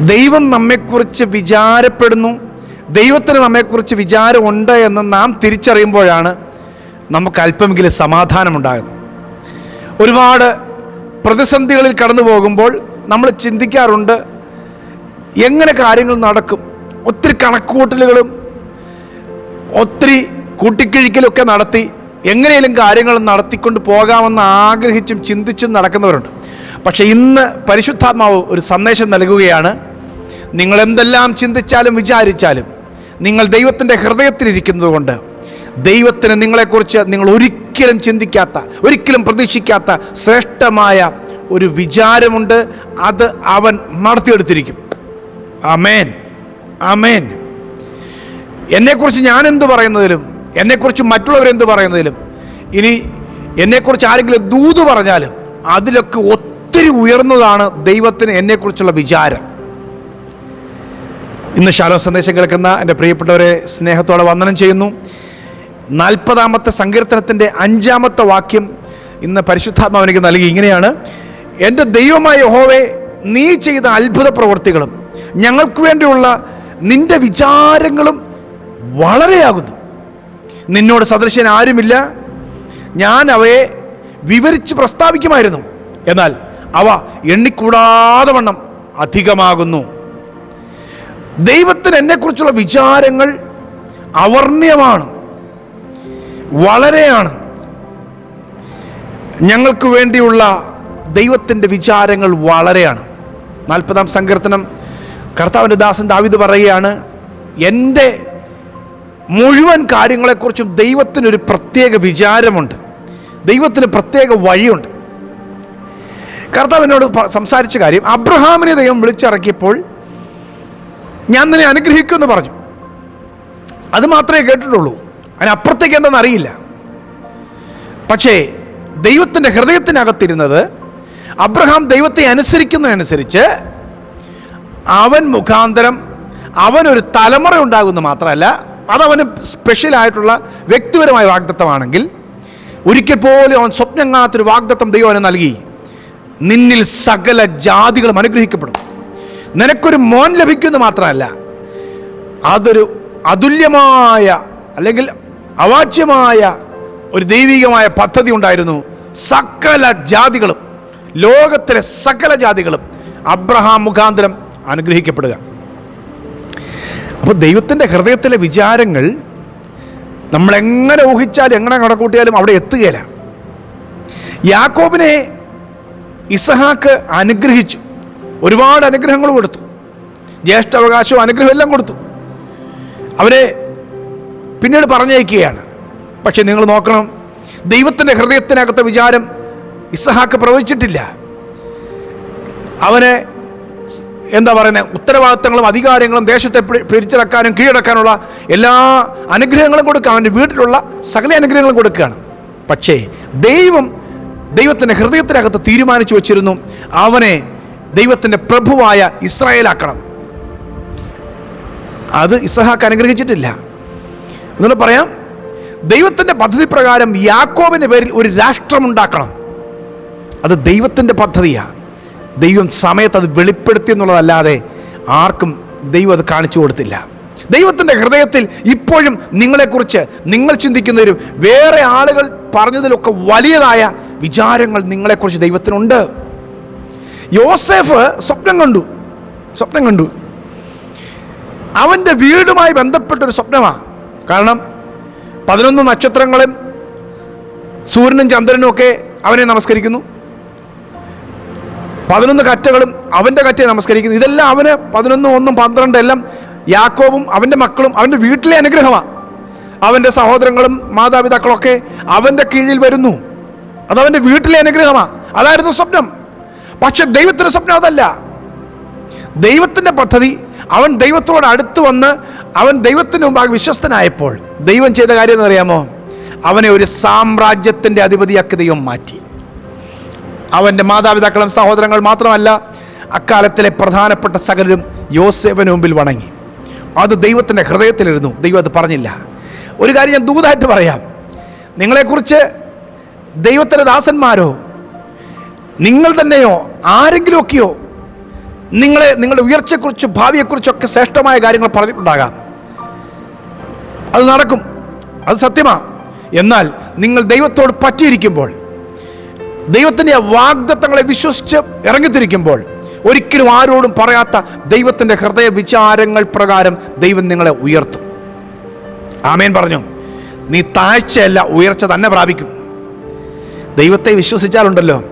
ദൈവം നമ്മെക്കുറിച്ച് വിചാരപ്പെടുന്നു. ദൈവത്തിന് നമ്മെക്കുറിച്ച് വിചാരമുണ്ട് എന്ന് നാം തിരിച്ചറിയുമ്പോഴാണ് നമുക്ക് അല്പമെങ്കിലും സമാധാനമുണ്ടാകുന്നത്. ഒരുപാട് പ്രതിസന്ധികളിൽ കടന്നു പോകുമ്പോൾ നമ്മൾ ചിന്തിക്കാറുണ്ട് എങ്ങനെ കാര്യങ്ങൾ നടക്കും? ഒത്തിരി കണക്കുകൂട്ടലുകളും ഒത്തിരി കൂട്ടിക്കിഴിക്കലൊക്കെ നടത്തി എങ്ങനെയെങ്കിലും കാര്യങ്ങൾ നടത്തിക്കൊണ്ട് പോകാമെന്ന് ആഗ്രഹിച്ചും ചിന്തിച്ചും നടക്കുന്നവരുണ്ട്. പക്ഷേ ഇന്ന് പരിശുദ്ധാത്മാവ് ഒരു സന്ദേശം നൽകുകയാണ് നിങ്ങൾ എന്തെല്ലാം ചിന്തിച്ചാലും വിചാരിച്ചാലും നിങ്ങൾ ദൈവത്തിന്റെ ഹൃദയത്തിലിരിക്കുന്നത് കൊണ്ട് ദൈവത്തിന് നിങ്ങളെക്കുറിച്ച് നിങ്ങൾ ഒരിക്കലും ചിന്തിക്കാത്ത ഒരിക്കലും പ്രതീക്ഷിക്കാത്ത ശ്രേഷ്ഠമായ ഒരു വിചാരമുണ്ട്. അത് അവൻ നടത്തിയെടുത്തിരിക്കും അമേൻ അമേൻ എന്നെക്കുറിച്ച് ഞാൻ എന്ത് പറയുന്നതിലും എന്നെക്കുറിച്ച് മറ്റുള്ളവരെന്ത് പറയുന്നതിലും ഇനി എന്നെക്കുറിച്ച് ആരെങ്കിലും ദൂത് പറഞ്ഞാലും അതിലൊക്കെ ഒത്തിരി ഉയർന്നതാണ് ദൈവത്തിന് എന്നെക്കുറിച്ചുള്ള വിചാരം. ഇന്ന് ശാലോ സന്ദേശം കേൾക്കുന്ന എന്റെ പ്രിയപ്പെട്ടവരെ സ്നേഹത്തോടെ വന്ദനം ചെയ്യുന്നു. നാൽപ്പതാമത്തെ സങ്കീർത്തനത്തിന്റെ അഞ്ചാമത്തെ വാക്യം ഇന്ന് പരിശുദ്ധാത്മാവ് എനിക്ക് നൽകി. ഇങ്ങനെയാണ് എന്റെ ദൈവമായ യഹോവേ നീ ചെയ്ത അത്ഭുത പ്രവൃത്തികളും ഞങ്ങൾക്ക് വേണ്ടിയുള്ള നിന്റെ വിചാരങ്ങളും വളരെയാകുന്നു. നിന്നോട് സദൃശ്യൻ ആരുമില്ല. ഞാൻ അവയെ വിവരിച്ച് പ്രസ്താവിക്കുമായിരുന്നു. എന്നാൽ അവ എണ്ണിക്കൂടാതെ വണ്ണം അധികമാകുന്നു. ദൈവത്തിന് എന്നെക്കുറിച്ചുള്ള വിചാരങ്ങൾ അവർണ്യമാണ് വളരെയാണ്. ഞങ്ങൾക്ക് വേണ്ടിയുള്ള ദൈവത്തിന്റെ വിചാരങ്ങൾ വളരെയാണ്. നാൽപ്പതാം സങ്കീർത്തനം കർത്താവിന്റെ ദാസൻ ദാവിദ് പറയുകയാണ് എന്റെ മുഴുവൻ കാര്യങ്ങളെക്കുറിച്ചും ദൈവത്തിനൊരു പ്രത്യേക വിചാരമുണ്ട്. ദൈവത്തിന് പ്രത്യേക വഴിയുണ്ട്. കർത്താവ് എന്നോട് സംസാരിച്ച കാര്യം അബ്രഹാമിനെ ദൈവം വിളിച്ചിറക്കിയപ്പോൾ ഞാൻ നിന്നെ അനുഗ്രഹിക്കുമെന്ന് പറഞ്ഞു. അത് മാത്രമേ കേട്ടിട്ടുള്ളൂ. അതിനപ്പുറത്തേക്ക് എന്താണെന്ന് അറിയില്ല. പക്ഷേ ദൈവത്തിന്റെ ഹൃദയത്തിനകത്തിരുന്നത് അബ്രഹാം ദൈവത്തെ അനുസരിക്കുന്നതനുസരിച്ച് അവൻ മുഖാന്തരം അവനൊരു തലമുറ ഉണ്ടാകുമെന്ന് മാത്രമല്ല അതവന് സ്പെഷ്യലായിട്ടുള്ള വ്യക്തിപരമായ വാഗ്ദത്തമാണെങ്കിൽ ഒരിക്കൽ പോലും അവൻ സ്വപ്നം കാണാത്തൊരു വാഗ്ദത്തം ദൈവം അവന് നൽകി. നിന്നിൽ സകല ജാതികളും അനുഗ്രഹിക്കപ്പെടും. നിനക്കൊരു മോൻ ലഭിക്കുമെന്ന് മാത്രമല്ല അതൊരു അതുല്യമായ അല്ലെങ്കിൽ അവാച്യമായ ഒരു ദൈവികമായ പദ്ധതി ഉണ്ടായിരുന്നു. സകല ജാതികളും ലോകത്തിലെ സകല ജാതികളും അബ്രഹാം മുഖാന്തരം അനുഗ്രഹിക്കപ്പെടുക. അപ്പോൾ ദൈവത്തിന്റെ ഹൃദയത്തിലെ വിചാരങ്ങൾ നമ്മളെങ്ങനെ ഊഹിച്ചാലും എങ്ങനെ കണക്കൂട്ടിയാലും അവിടെ എത്തുകയില്ല. യാക്കോബിനെ ഇസഹാക്ക് അനുഗ്രഹിച്ചു. ഒരുപാട് അനുഗ്രഹങ്ങൾ കൊടുത്തു. ജ്യേഷ്ഠാവകാശവും അനുഗ്രഹം എല്ലാം കൊടുത്തു. അവരെ പിന്നീട് പറഞ്ഞയക്കുകയാണ്. പക്ഷെ നിങ്ങൾ നോക്കണം ദൈവത്തിന്റെ ഹൃദയത്തിനകത്തെ വിചാരം ഇസഹാക്ക് പ്രവചിച്ചിട്ടില്ല. അവനെ എന്താ പറയുന്നത് ഉത്തരവാദിത്തങ്ങളും അധികാരങ്ങളും ദേശത്തെ പിരിച്ചിറക്കാനും കീഴടക്കാനുള്ള എല്ലാ അനുഗ്രഹങ്ങളും കൊടുക്കുക. അവന്റെ വീട്ടിലുള്ള സകല അനുഗ്രഹങ്ങളും കൊടുക്കുകയാണ്. പക്ഷേ ദൈവം ദൈവത്തിന്റെ ഹൃദയത്തിനകത്ത് തീരുമാനിച്ചു വച്ചിരുന്നു അവനെ ദൈവത്തിന്റെ പ്രഭുവായ ഇസ്രായേലാക്കണം. അത് ഇസഹാക്ക് അനുഗ്രഹിച്ചിട്ടില്ല. എന്നുകൊണ്ട് പറയാം ദൈവത്തിന്റെ പദ്ധതി പ്രകാരം യാക്കോബിന്റെ പേരിൽ ഒരു രാഷ്ട്രമുണ്ടാക്കണം അത് ദൈവത്തിന്റെ പദ്ധതിയാണ് ദൈവം സമയത്ത് അത് വെളിപ്പെടുത്തി എന്നുള്ളതല്ലാതെ ആർക്കും ദൈവം അത് കാണിച്ചു കൊടുത്തില്ല. ദൈവത്തിന്റെ ഹൃദയത്തിൽ ഇപ്പോഴും നിങ്ങളെക്കുറിച്ച് നിങ്ങൾ ചിന്തിക്കുന്നതിലും വേറെ ആളുകൾ പറഞ്ഞതിലൊക്കെ വലിയതായ വിചാരങ്ങൾ നിങ്ങളെക്കുറിച്ച് ദൈവത്തിനുണ്ട്. യോസേഫ് സ്വപ്നം കണ്ടു. സ്വപ്നം കണ്ടു. അവന്റെ വീടുമായി ബന്ധപ്പെട്ടൊരു സ്വപ്നമാണ് കാരണം പതിനൊന്ന് നക്ഷത്രങ്ങളും സൂര്യനും ചന്ദ്രനും ഒക്കെ അവനെ നമസ്കരിക്കുന്നു. പതിനൊന്ന് കറ്റകളും അവന്റെ കറ്റയെ നമസ്കരിക്കുന്നു. ഇതെല്ലാം അവന് പതിനൊന്നും ഒന്നും പന്ത്രണ്ട് എല്ലാം യാക്കോബും അവന്റെ മക്കളും അവന്റെ വീട്ടിലെ അനുഗ്രഹമാണ് അവന്റെ സഹോദരങ്ങളും മാതാപിതാക്കളൊക്കെ അവന്റെ കീഴിൽ വരുന്നു. അതവന്റെ വീട്ടിലെ അനുഗ്രഹമാണ് അതായിരുന്നു സ്വപ്നം. പക്ഷെ ദൈവത്തിന്റെ സ്വപ്നം അതല്ല. ദൈവത്തിന്റെ പദ്ധതി അവൻ ദൈവത്തോട് അടുത്ത് വന്ന് അവൻ ദൈവത്തിന് മുമ്പാകെ വിശ്വസ്തനായപ്പോൾ ദൈവം ചെയ്ത കാര്യം എന്ന് അറിയാമോ? അവനെ ഒരു സാമ്രാജ്യത്തിന്റെ അധിപതിയാക്കി ദൈവം മാറ്റി. അവന്റെ മാതാപിതാക്കളും സഹോദരങ്ങൾ മാത്രമല്ല അക്കാലത്തിലെ പ്രധാനപ്പെട്ട സകലരും യോസേവന് മുമ്പിൽ വണങ്ങി. അത് ദൈവത്തിന്റെ ഹൃദയത്തിലിരുന്നു. ദൈവം അത് പറഞ്ഞില്ല. ഒരു കാര്യം ഞാൻ ദൂതായിട്ട് പറയാം. നിങ്ങളെക്കുറിച്ച് ദൈവത്തിന്റെ ദാസന്മാരോ നിങ്ങൾ തന്നെയോ ആരെങ്കിലുമൊക്കെയോ നിങ്ങളെ നിങ്ങളുടെ ഉയർച്ചയെക്കുറിച്ചും ഭാവിയെക്കുറിച്ചൊക്കെ ശ്രേഷ്ഠമായ കാര്യങ്ങൾ പറഞ്ഞിട്ടുണ്ടാകാം. അത് നടക്കും. അത് സത്യമാണ് എന്നാൽ നിങ്ങൾ ദൈവത്തോട് പറ്റിയിരിക്കുമ്പോൾ ദൈവത്തിന്റെ വാഗ്ദത്തങ്ങളെ വിശ്വസിച്ച് ഇറങ്ങിത്തിരിക്കുമ്പോൾ ഒരിക്കലും ആരോടും പറയാത്ത ദൈവത്തിന്റെ ഹൃദയ വിചാരങ്ങൾ പ്രകാരം ദൈവം നിങ്ങളെ ഉയർത്തും. ആമേൻ പറഞ്ഞു. നീ താഴ്ചയല്ല ഉയർച്ച തന്നെ പ്രാപിക്കും. ദൈവത്തെ വിശ്വസിച്ചാലുണ്ടല്ലോ.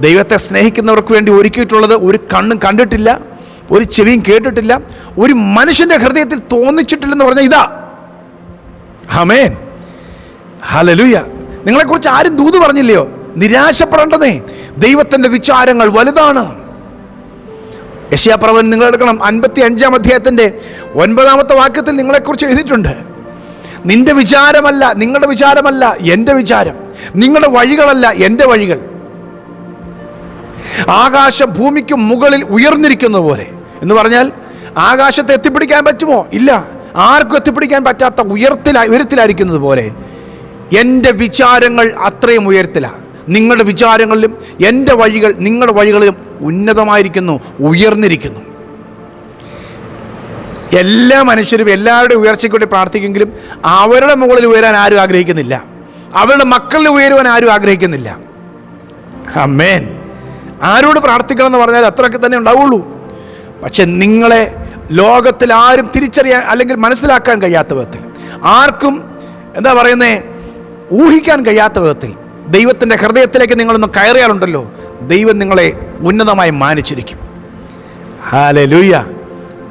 ദൈവത്തെ സ്നേഹിക്കുന്നവർക്ക് വേണ്ടി ഒരുക്കിയിട്ടുള്ളത് ഒരു കണ്ണും കണ്ടിട്ടില്ല ഒരു ചെവിയും കേട്ടിട്ടില്ല ഒരു മനുഷ്യന്റെ ഹൃദയത്തിൽ തോന്നിച്ചിട്ടില്ലെന്ന് പറഞ്ഞാൽ ഇതാ. ഹമേൻ ഹലലുയ നിങ്ങളെക്കുറിച്ച് ആരും ദൂത് പറഞ്ഞില്ലയോ? നിരാശപ്പെടേണ്ടതേ. ദൈവത്തിന്റെ വിചാരങ്ങൾ വലുതാണ്. യശയാപ്രവൻ നിങ്ങൾ എടുക്കണം. അൻപത്തി അഞ്ചാം അധ്യായത്തിന്റെ ഒൻപതാമത്തെ വാക്യത്തിൽ നിങ്ങളെക്കുറിച്ച് എഴുതിയിട്ടുണ്ട്. നിന്റെ വിചാരമല്ല നിങ്ങളുടെ വിചാരമല്ല എന്റെ വിചാരം. നിങ്ങളുടെ വഴികളല്ല എന്റെ വഴികൾ. ആകാശം. ഭൂമിക്ക് മുകളിൽ ഉയർന്നിരിക്കുന്ന പോലെ. എന്ന് പറഞ്ഞാൽ ആകാശത്തെ എത്തിപ്പിടിക്കാൻ പറ്റുമോ? ഇല്ല. ആർക്കും എത്തിപ്പിടിക്കാൻ പറ്റാത്ത ഉയർത്തില ഉയരത്തിലായിരിക്കുന്നത് പോലെ. എന്റെ വിചാരങ്ങൾ അത്രയും ഉയരത്തിലാണ് നിങ്ങളുടെ വിചാരങ്ങളിലും എന്റെ വഴികൾ നിങ്ങളുടെ വഴികളിലും ഉന്നതമായിരിക്കുന്നു ഉയർന്നിരിക്കുന്നു. എല്ലാ മനുഷ്യരും എല്ലാവരുടെയും ഉയർച്ചയ്ക്ക് വേണ്ടി പ്രാർത്ഥിക്കുമെങ്കിലും അവരുടെ മുകളിൽ ഉയരാൻ ആരും ആഗ്രഹിക്കുന്നില്ല. അവരുടെ മക്കളിൽ ഉയരുവാൻ ആരും ആഗ്രഹിക്കുന്നില്ല. അമ്മേൻ ആരോട് പ്രാർത്ഥിക്കണം എന്ന് പറഞ്ഞാൽ അത്രയൊക്കെ തന്നെ ഉണ്ടാവുള്ളൂ. പക്ഷെ നിങ്ങളെ ലോകത്തിൽ ആരും തിരിച്ചറിയാൻ അല്ലെങ്കിൽ മനസ്സിലാക്കാൻ കഴിയാത്ത വിധത്തിൽ ആർക്കും എന്താ പറയുന്നേ ഊഹിക്കാൻ കഴിയാത്ത വിധത്തിൽ ദൈവത്തിന്റെ ഹൃദയത്തിലേക്ക് നിങ്ങളൊന്ന് കയറിയാലുണ്ടല്ലോ ദൈവം നിങ്ങളെ ഉന്നതമായി മാനിച്ചിരിക്കും. ഹാലലൂയ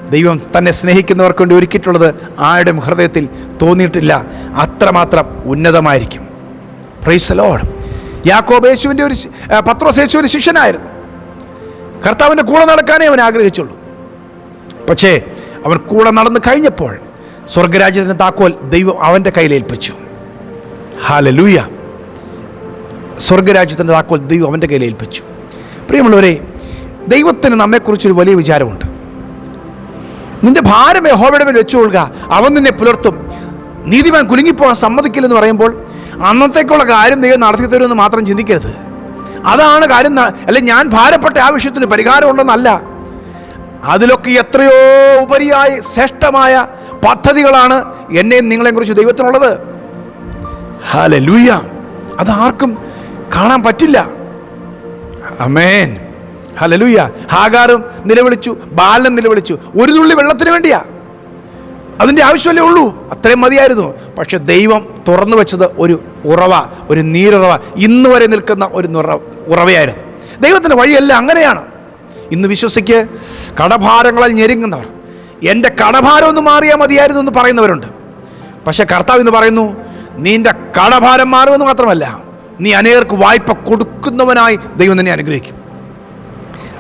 ദൈവം തന്നെ സ്നേഹിക്കുന്നവർക്ക് വേണ്ടി ഒരുക്കിയിട്ടുള്ളത് ആരുടെയും ഹൃദയത്തിൽ തോന്നിയിട്ടില്ല അത്രമാത്രം ഉന്നതമായിരിക്കും. പ്രൈസ് ലോഡ് യാക്കോബ് യേശുവിന്റെ ഒരു പത്രോസ് യേശു പത്രോസ് യേശുവിന്റെ ശിഷ്യനായിരുന്നു. കർത്താവിന്റെ കൂടെ നടക്കാനേ അവൻ ആഗ്രഹിച്ചുള്ളൂ. പക്ഷേ അവൻ കൂടെ നടന്നു കഴിഞ്ഞപ്പോൾ സ്വർഗരാജ്യത്തിന്റെ താക്കോൽ ദൈവം അവന്റെ കയ്യിൽ ഏൽപ്പിച്ചു. ഹാലലൂയ സ്വർഗരാജ്യത്തിന്റെ താക്കോൽ ദൈവം അവന്റെ കയ്യിൽ ഏൽപ്പിച്ചു. പ്രിയമുള്ളവരെ ദൈവത്തിന് നമ്മെക്കുറിച്ചൊരു വലിയ വിചാരമുണ്ട്. നിന്റെ ഭാരം യഹോബയുടെ മേൽ വെച്ചുകൊള്ളുക അവൻ നിന്നെ പുലർത്തും. നീതിമാൻ കുലുങ്ങിപ്പോകാൻ സമ്മതിക്കില്ലെന്ന് പറയുമ്പോൾ അന്നത്തേക്കുള്ള കാര്യം ദൈവം നടത്തി തരുമെന്ന് മാത്രം ചിന്തിക്കരുത്. അതാണ് കാര്യം അല്ലെ ഞാൻ ഭാരപ്പെട്ട ആ വിഷയത്തിന് പരിഹാരം ഉണ്ടെന്നല്ല. അതിലൊക്കെ എത്രയോ ഉപരിയായി ശ്രേഷ്ഠമായ പദ്ധതികളാണ് എന്നെയും നിങ്ങളെയും കുറിച്ച് ദൈവത്തിനുള്ളത്. അത് ആർക്കും കാണാൻ പറ്റില്ല. അമേൻ ഹലലൂയ ഹാഗാറും നിലവിളിച്ചു ബാലൻ നിലവിളിച്ചു. ഒരു തുള്ളി വെള്ളത്തിന് വേണ്ടിയാ. അതിന്റെ ആവശ്യമല്ലേ ഉള്ളൂ? അത്രയും മതിയായിരുന്നു. പക്ഷെ ദൈവം തുറന്നു വെച്ചത് ഒരു ഉറവ ഒരു നീരുറവ ഇന്ന് വരെ നിൽക്കുന്ന ഒരു നിറ ഉറവയായിരുന്നു. ദൈവത്തിന്റെ വഴിയെല്ലാം അങ്ങനെയാണ്. ഇന്ന് വിശ്വസിക്ക് കടഭാരങ്ങളാൽ ഞെരുങ്ങുന്നവർ. എന്റെ കടഭാരം ഒന്ന് മാറിയാൽ മതിയായിരുന്നു എന്ന് പറയുന്നവരുണ്ട്. പക്ഷെ കർത്താവ് എന്ന് പറയുന്നു നിന്റെ കടഭാരം മാറുമെന്ന് മാത്രമല്ല നീ അനേകർക്ക് വായ്പ കൊടുക്കുന്നവനായി ദൈവം തന്നെ അനുഗ്രഹിക്കും.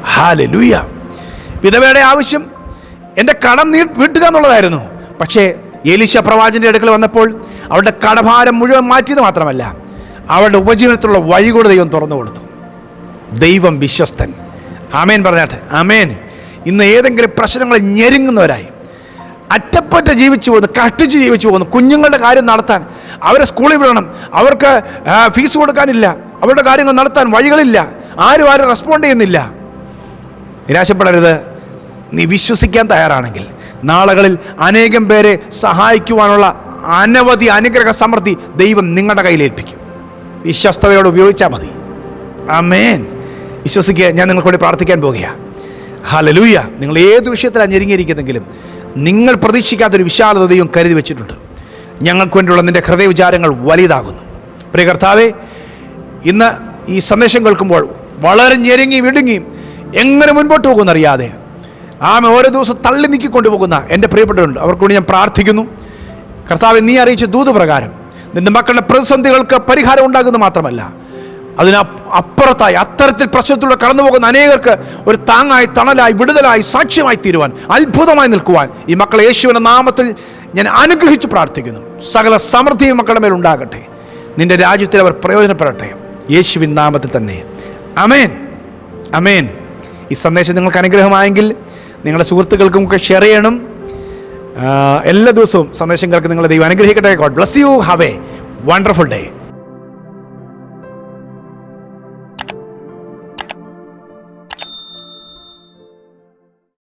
ഹാലലൂയ. വിധവയുടെ ആവശ്യം എന്റെ കടം നീ വീട്ടുക എന്നുള്ളതായിരുന്നു. പക്ഷേ എലിശ പ്രവാചന്റെ അടുക്കൽ വന്നപ്പോൾ അവളുടെ കടഭാരം മുഴുവൻ മാറ്റിയത് മാത്രമല്ല അവളുടെ ഉപജീവനത്തിലുള്ള വഴി കൂടെ ദൈവം തുറന്നു കൊടുത്തു. ദൈവം വിശ്വസ്തൻ. ആമേൻ പറഞ്ഞാട്ടെ ആമേൻ. ഇന്ന് ഏതെങ്കിലും പ്രശ്നങ്ങൾ ഞെരുങ്ങുന്നവരായി അറ്റപ്പറ്റ ജീവിച്ചു പോകുന്നു കഷ്ടിച്ച് ജീവിച്ചു പോകുന്നു കുഞ്ഞുങ്ങളുടെ കാര്യം നടത്താൻ അവരെ സ്കൂളിൽ വിടണം അവർക്ക് ഫീസ് കൊടുക്കാനില്ല അവരുടെ കാര്യങ്ങൾ നടത്താൻ വഴികളില്ല ആരും ആരും റെസ്പോണ്ട് ചെയ്യുന്നില്ല. നിരാശപ്പെടരുത്. നീ വിശ്വസിക്കാൻ തയ്യാറാണെങ്കിൽ നാളുകളിൽ അനേകം പേരെ സഹായിക്കുവാനുള്ള അനവധി അനുഗ്രഹ സമൃദ്ധി ദൈവം നിങ്ങളുടെ കയ്യിൽ ഏൽപ്പിക്കും. വിശ്വസ്തയോടെ ഉപയോഗിച്ചാൽ മതി. അമേൻ വിശ്വസിക്കുക ഞാൻ നിങ്ങൾക്ക് വേണ്ടി പ്രാർത്ഥിക്കാൻ പോകുകയാണ് ഹലലൂയ നിങ്ങൾ ഏത് വിഷയത്തിലാണ് ഞെരുങ്ങിയിരിക്കുന്നെങ്കിലും നിങ്ങൾ പ്രതീക്ഷിക്കാത്തൊരു വിശാലത ദൈവം കരുതി വെച്ചിട്ടുണ്ട്. ഞങ്ങൾക്ക് വേണ്ടിയുള്ള നിന്റെ ഹൃദയ വിചാരങ്ങൾ വലുതാകുന്നു. പ്രിയ കർത്താവേ ഇന്ന് ഈ സന്ദേശം കേൾക്കുമ്പോൾ വളരെ ഞെരുങ്ങി വിടുങ്ങി എങ്ങനെ മുൻപോട്ട് പോകുമെന്നറിയാതെ ആമ ഓരോ ദിവസം തള്ളി നീക്കി കൊണ്ടുപോകുന്ന എന്റെ പ്രിയപ്പെട്ടവരുണ്ട്. അവർക്ക് വേണ്ടി ഞാൻ പ്രാർത്ഥിക്കുന്നു. കർത്താവ് നീ അറിയിച്ച ദൂത് പ്രകാരം നിന്റെ മക്കളുടെ പ്രതിസന്ധികൾക്ക് പരിഹാരം ഉണ്ടാകുന്നത് മാത്രമല്ല അതിന് അപ്പ് അപ്പുറത്തായി അത്തരത്തിൽ പ്രശ്നത്തിലൂടെ കടന്നു പോകുന്ന അനേകർക്ക് ഒരു താങ്ങായി തണലായി വിടുതലായി സാക്ഷ്യമായി തീരുവാൻ അത്ഭുതമായി നിൽക്കുവാൻ ഈ മക്കളെ യേശുവിന്റെ നാമത്തിൽ ഞാൻ അനുഗ്രഹിച്ച് പ്രാർത്ഥിക്കുന്നു. സകല സമൃദ്ധിയും മക്കളുടെ മേൽ ഉണ്ടാകട്ടെ. നിന്റെ രാജ്യത്തിൽ അവർ പ്രയോജനപ്പെടട്ടെ. യേശുവിൻ നാമത്തിൽ തന്നെ. അമേൻ അമേൻ ഈ സന്ദേശം നിങ്ങൾക്ക് അനുഗ്രഹമായെങ്കിൽ നിങ്ങളുടെ സുഹൃത്തുക്കൾക്കും ഒക്കെ ഷെയർ ചെയ്യണം. എല്ലാ ദിവസവും സന്ദേശം കേൾക്ക് നിങ്ങളെ ദൈവം അനുഗ്രഹിക്കട്ടെ. God bless you have a wonderful day